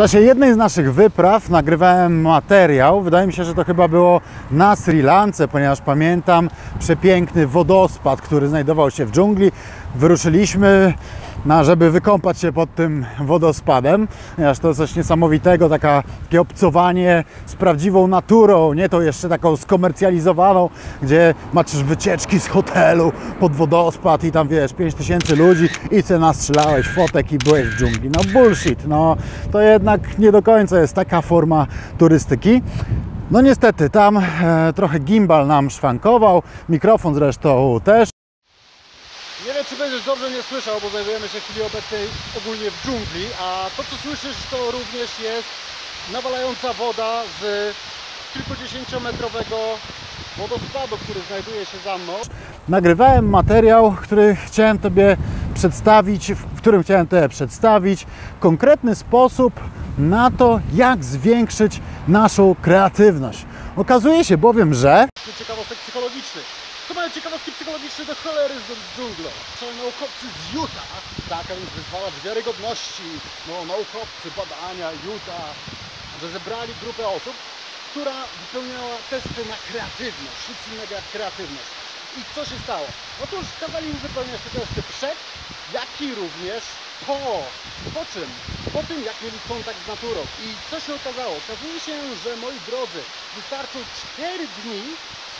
czasie jednej z naszych wypraw nagrywałem materiał. Wydaje mi się, że to chyba było na Sri Lance, ponieważ pamiętam przepiękny wodospad, który znajdował się w dżungli. Wyruszyliśmy, na, żeby wykąpać się pod tym wodospadem, ponieważ to coś niesamowitego, taka, takie obcowanie z prawdziwą naturą, nie to jeszcze taką skomercjalizowaną, gdzie masz wycieczki z hotelu pod wodospad i tam wiesz, 5000 ludzi i co nastrzelałeś fotek i byłeś w dżungli. No bullshit, no to jednak nie do końca jest taka forma turystyki. No niestety, tam e, trochę gimbal nam szwankował, mikrofon zresztą też. Nie wiem, czy będziesz dobrze mnie słyszał, bo znajdujemy się w chwili obecnej ogólnie w dżungli, a to, co słyszysz, to również jest nawalająca woda z kilkudziesięciometrowego wodospadu, który znajduje się za mną. Nagrywałem materiał, który chciałem Tobie przedstawić, w którym chciałem Tobie przedstawić konkretny sposób na to, jak zwiększyć naszą kreatywność. Okazuje się bowiem, że ciekawostek psychologicznych. Co mają ciekawostki psychologiczne do cholery z dżunglą? Są naukowcy z Utah, tak, a więc wyzwalacz wiarygodności, no, naukowcy, badania, Utah, że zebrali grupę osób, która wypełniała testy na kreatywność, nic innego jak kreatywność. I co się stało? Otóż kazali im wypełniać te testy przed, jak i również po. Po czym? Po tym, jak mieli kontakt z naturą. I co się okazało? Okazuje się, że moi drodzy, wystarczą 4 dni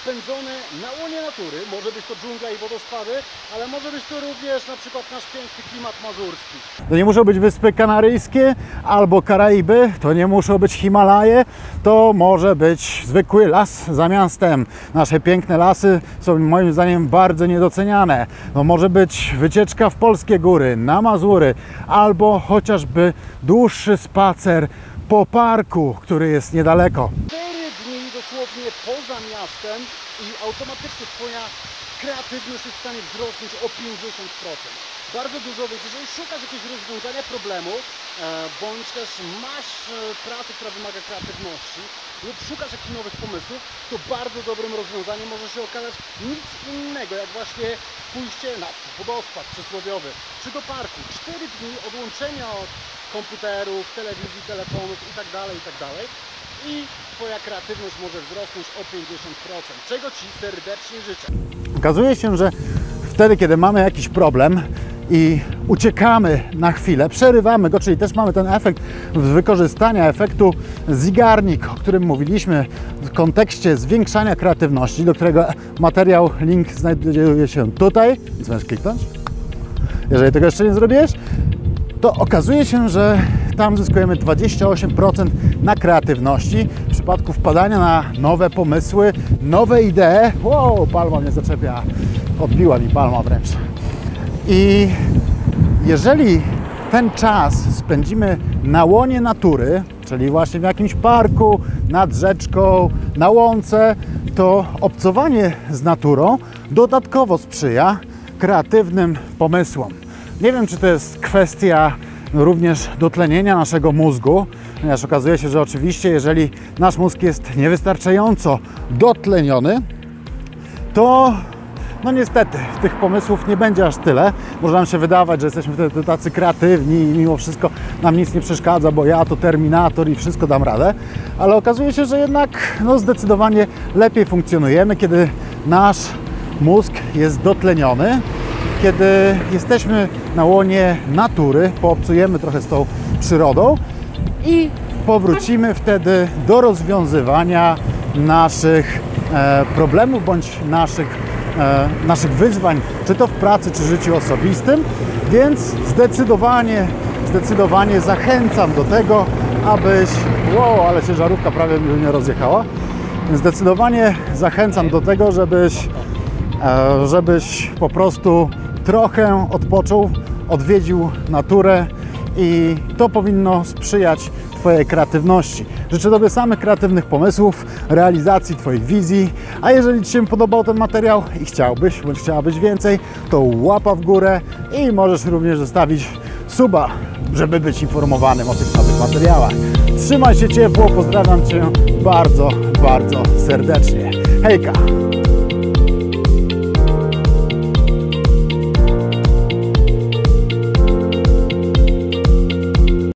spędzone na łonie natury. Może być to dżungla i wodospady, ale może być to również na przykład nasz piękny klimat mazurski. To nie muszą być Wyspy Kanaryjskie albo Karaiby, to nie muszą być Himalaje, to może być zwykły las za miastem. Nasze piękne lasy są moim zdaniem bardzo niedoceniane. To może być wycieczka w polskie góry, na Mazury, albo chociażby dłuższy spacer po parku, który jest niedaleko. 4 dni dosłownie poza miastem i automatycznie Twoja kreatywność jest w stanie wzrosnąć o 50%. Bardzo dużo wiesz, jeżeli szukasz jakiegoś rozwiązania problemu, e, bądź też masz e, pracę, która wymaga kreatywności lub szukasz jakichś nowych pomysłów, to bardzo dobrym rozwiązaniem może się okazać nic innego, jak właśnie pójście na wodospad przysłowiowy, czy do parku. 4 dni odłączenia od komputerów, telewizji, telefonów itd., itd. I Twoja kreatywność może wzrosnąć o 50%, czego Ci serdecznie życzę. Okazuje się, że wtedy, kiedy mamy jakiś problem i uciekamy na chwilę, przerywamy go, czyli też mamy ten efekt wykorzystania efektu zigarnik, o którym mówiliśmy w kontekście zwiększania kreatywności, do którego materiał, link znajduje się tutaj, więc możesz kliknąć. Jeżeli tego jeszcze nie zrobiłeś, to okazuje się, że tam zyskujemy 28% na kreatywności w przypadku wpadania na nowe pomysły, nowe idee. Wow, palma mnie zaczepia, odbiła mi palma wręcz. I jeżeli ten czas spędzimy na łonie natury, czyli właśnie w jakimś parku, nad rzeczką, na łące, to obcowanie z naturą dodatkowo sprzyja kreatywnym pomysłom. Nie wiem, czy to jest kwestia również dotlenienia naszego mózgu, ponieważ okazuje się, że oczywiście, jeżeli nasz mózg jest niewystarczająco dotleniony, to no niestety tych pomysłów nie będzie aż tyle. Może nam się wydawać, że jesteśmy wtedy tacy kreatywni i mimo wszystko nam nic nie przeszkadza, bo ja to terminator i wszystko dam radę, ale okazuje się, że jednak no, zdecydowanie lepiej funkcjonujemy, kiedy nasz mózg jest dotleniony, kiedy jesteśmy na łonie natury, poobcujemy trochę z tą przyrodą i powrócimy wtedy do rozwiązywania naszych e, problemów bądź naszych, e, naszych wyzwań, czy to w pracy, czy życiu osobistym. Więc zdecydowanie, zdecydowanie zachęcam do tego, abyś. Wow, ale się żarówka prawie mnie rozjechała. Zdecydowanie zachęcam do tego, żebyś, żebyś po prostu trochę odpoczął, odwiedził naturę i to powinno sprzyjać Twojej kreatywności. Życzę Tobie samych kreatywnych pomysłów, realizacji Twoich wizji, a jeżeli Ci się podobał ten materiał i chciałbyś, bądź chciałabyś więcej, to łapa w górę i możesz również zostawić suba, żeby być informowanym o tych nowych materiałach. Trzymaj się ciepło, pozdrawiam Cię bardzo, bardzo serdecznie. Hejka!